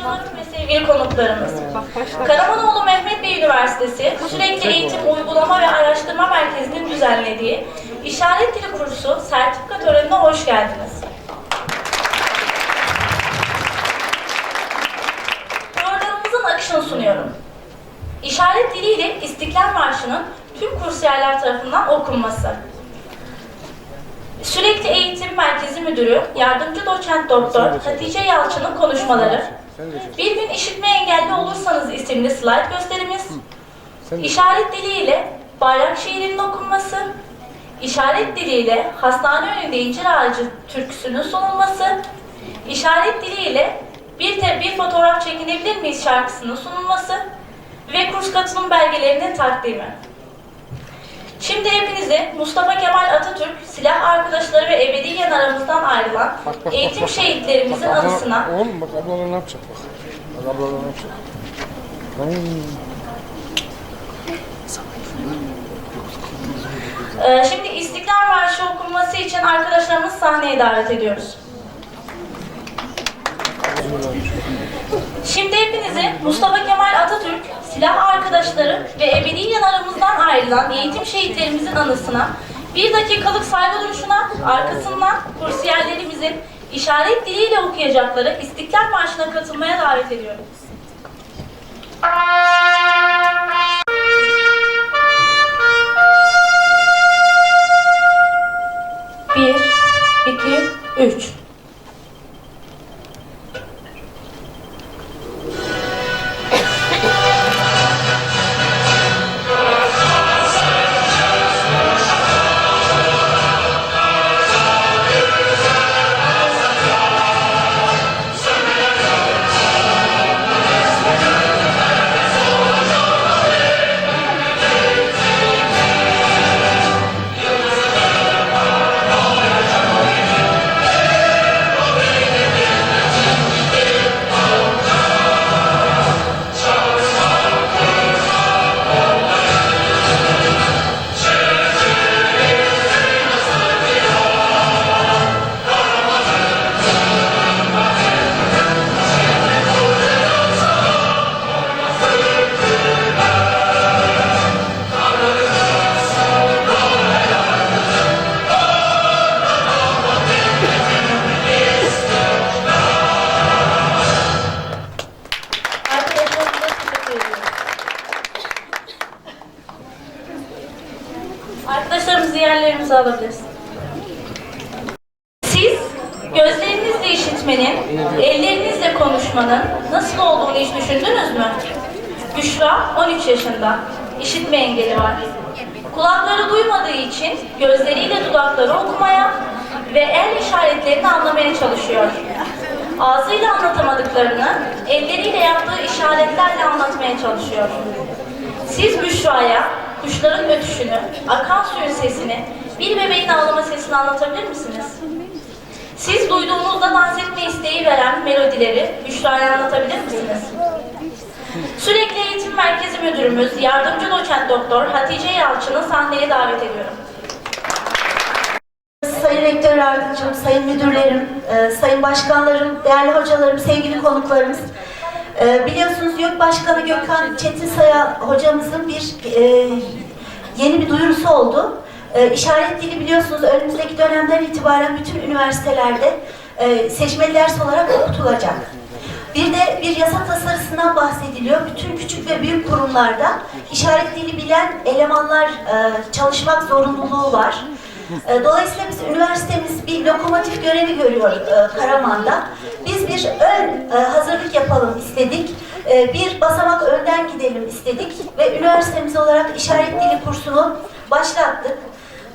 Hocalarım ve sevgili konuklarımız. Karamanoğlu Mehmet Bey Üniversitesi Sürekli Eğitim Uygulama ve Araştırma Merkezi'nin düzenlediği İşaret Dili Kursu sertifika törenine hoş geldiniz. Programımızın akışını sunuyorum. İşaret diliyle İstiklal Marşı'nın tüm kursiyerler tarafından okunması. Sürekli Eğitim Merkezi Müdürü, Yardımcı Doçent Doktor Hatice Yalçın'ın konuşmaları, Bir gün işitme engelli olursanız isimli slide gösterimiz, işaret diliyle bayrak şiirinin okunması, işaret diliyle hastane önünde incir ağacı türküsünün sunulması, işaret diliyle bir, te, bir fotoğraf çekinebilir miyiz şarkısının sunulması ve kurs katılım belgelerinin takdimi. Şimdi hepinizi Mustafa Kemal Atatürk, silah arkadaşları ve ebediyen aramızdan ayrılan Bak, bak, eğitim bak, şehitlerimizin Bak, abla- anısına Oğlum bak ablalar ne yapacak bak. Bak ablalar ne yapacak. Ee, Şimdi İstiklal Marşı okunması için arkadaşlarımızı sahneye davet ediyoruz. Şimdi hepinizi Mustafa Kemal Atatürk, silah arkadaşları ve ebediyen aramızdan ayrılan eğitim şehitlerimizin anısına bir dakikalık saygı duruşuna arkasından kursiyerlerimizin işaret diliyle okuyacakları İstiklal Marşı'na katılmaya davet ediyorum. Bir, iki, üç. Sesini, bir bebeğin ağlama sesini anlatabilir misiniz? Siz duyduğunuzda dans etme isteği veren melodileri Büşra'ya anlatabilir misiniz? Sürekli Eğitim Merkezi Müdürümüz, Yardımcı Doçent Doktor Hatice Yalçın'ı sahneye davet ediyorum. Sayın Rektör Yardımcım, Sayın Müdürlerim, e, Sayın Başkanlarım, değerli hocalarım, sevgili konuklarımız. E, Biliyorsunuz YÖK Başkanı Gökhan Çetinsaya hocamızın bir e, yeni bir duyurusu oldu. E, İşaret dili biliyorsunuz önümüzdeki dönemden itibaren bütün üniversitelerde e, seçmeli ders olarak okutulacak. Bir de bir yasa tasarısından bahsediliyor. Bütün küçük ve büyük kurumlarda işaret dili bilen elemanlar e, çalışmak zorunluluğu var. E, Dolayısıyla biz üniversitemiz bir lokomotif görevi görüyor e, Karaman'da. Biz bir ön e, hazırlık yapalım istedik. E, Bir basamak önden gidelim istedik ve üniversitemiz olarak işaret dili kursunu başlattık.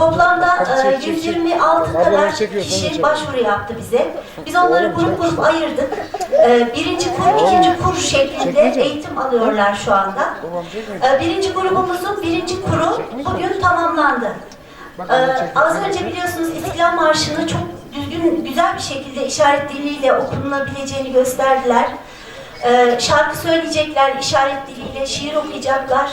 Toplamda e, çek, çek, çek. 126 Ablaları kadar kişi başvuru yaptı bize. Biz onları grup grup ayırdık. E, Birinci kur, ikinci kur şeklinde eğitim alıyorlar şu anda. E, Birinci grubumuzun birinci kuru bugün tamamlandı. Ee, çek. az önce biliyorsunuz İstiklal Marşı'nı çok düzgün, güzel bir şekilde işaret diliyle okunabileceğini gösterdiler. Ee, şarkı söyleyecekler, işaret diliyle şiir okuyacaklar.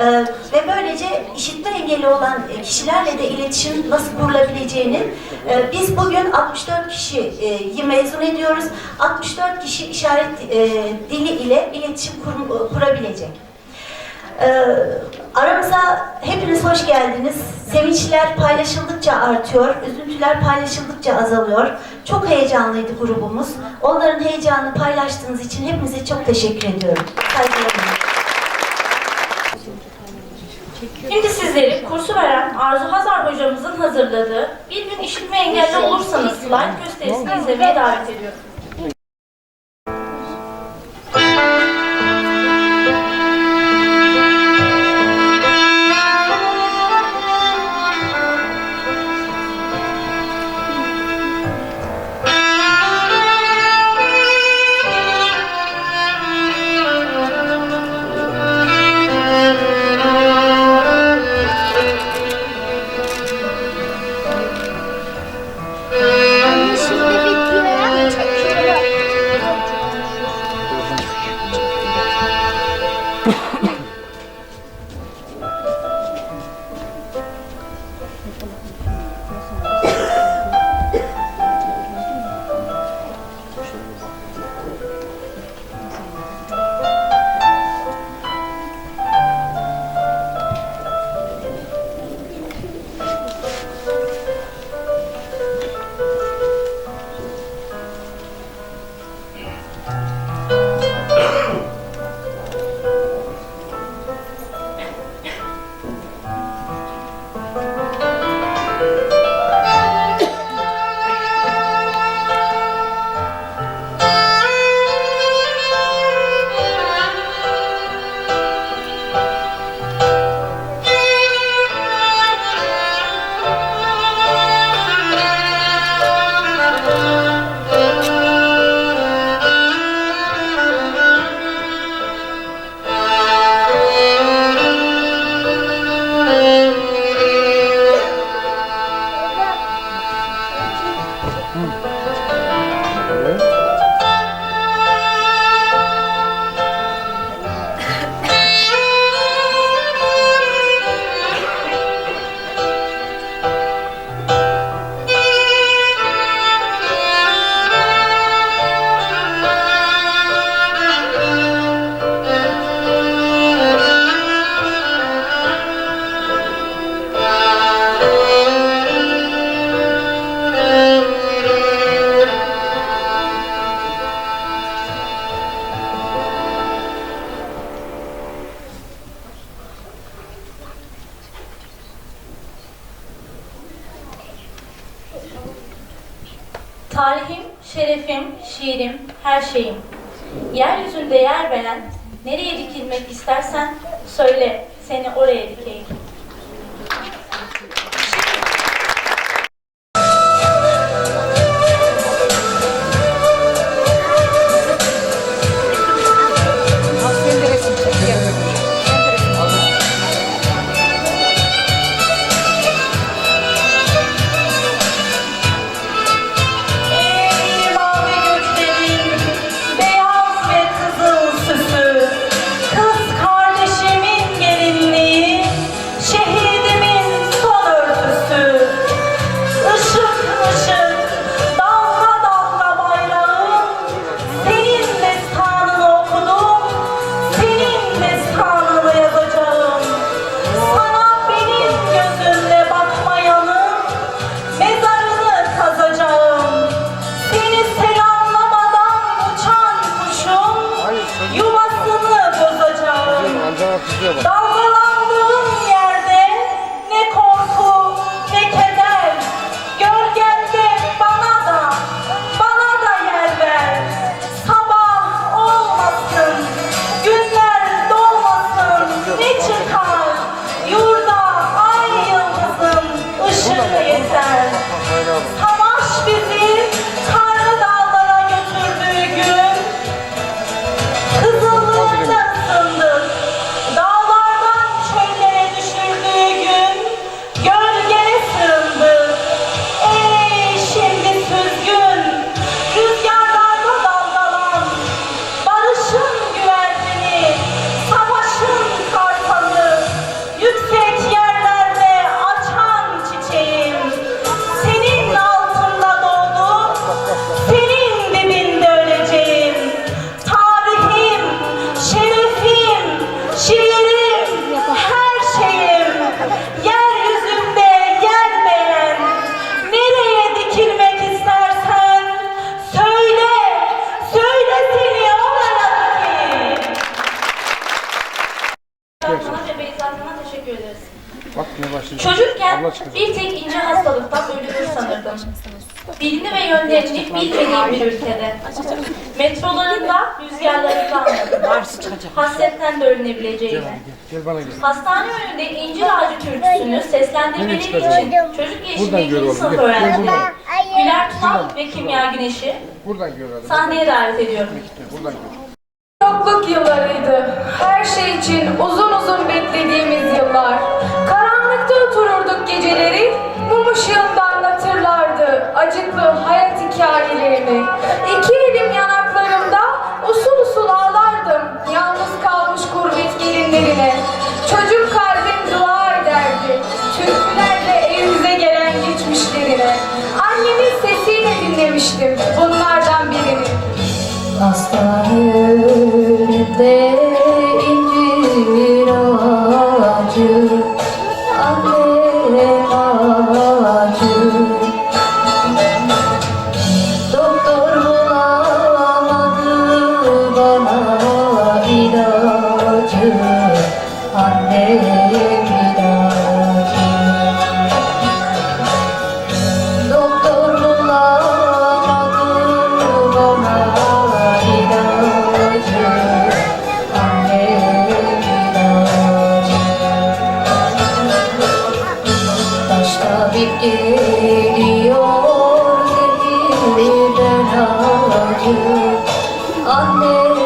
Ee, ve böylece işitme engeli olan e, kişilerle de iletişim nasıl kurulabileceğini e, biz bugün 64 kişiyi mezun ediyoruz. 64 kişi işaret e, dili ile iletişim kur- kurabilecek. Ee, aramıza hepiniz hoş geldiniz. Sevinçler paylaşıldıkça artıyor, üzüntüler paylaşıldıkça azalıyor. Çok heyecanlıydı grubumuz. Onların heyecanını paylaştığınız için hepinize çok teşekkür ediyorum. Saygılarımla. Şimdi sizleri kursu veren Arzu Hazar hocamızın hazırladığı Bir Gün İşitme Engelli Olursanız slide gösterisini izlemeye davet ediyorum. Şeyim. Yeryüzünde yer veren, nereye dikilmek istersen söyle, seni oraya dikeyim. Ölünebileceğini. Gel bana gel. Hastane önünde incir ağacı türküsünü seslendirmeleri için çocuk Buradan yaşında gör ikinci oğlum. sınıf öğrencileri. Güler Tunan ve Kimya Güneş'i Buradan gör hadi. sahneye davet ediyorum. Buradan. Yokluk yıllarıydı. Her şey için uzun uzun beklediğimiz yıllar. Karanlıkta otururduk geceleri, mum ışığında anlatırlardı acıklı hayat hikayelerini. İki elim dinlemiştim bunlardan birini. Hastane i'm Amen.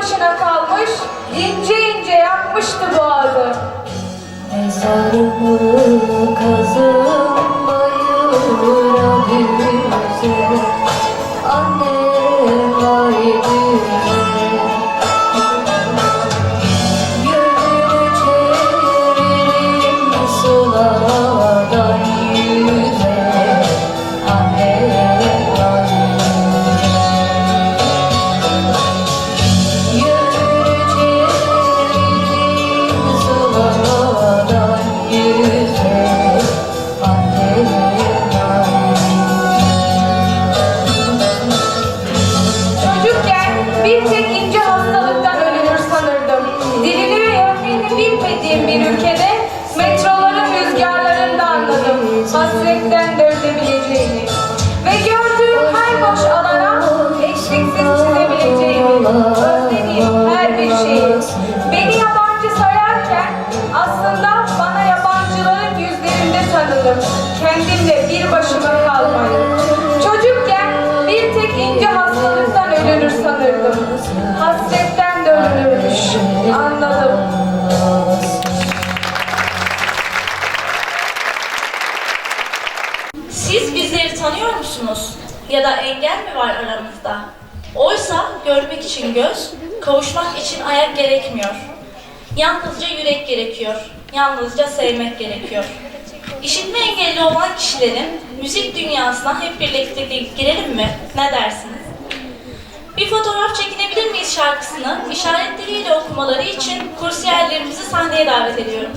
Başına kalmış, ince ince yakmıştı boğazı. Mezarımı kazın Anladım. Siz bizleri tanıyor musunuz? Ya da engel mi var aramızda? Oysa görmek için göz, kavuşmak için ayak gerekmiyor. Yalnızca yürek gerekiyor. Yalnızca sevmek gerekiyor. İşitme engelli olan kişilerin müzik dünyasına hep birlikte girelim mi? Ne dersiniz? Bir fotoğraf çekinebilir miyiz şarkısını işaret diliyle okumaları için kursiyerlerimizi sahneye davet ediyorum.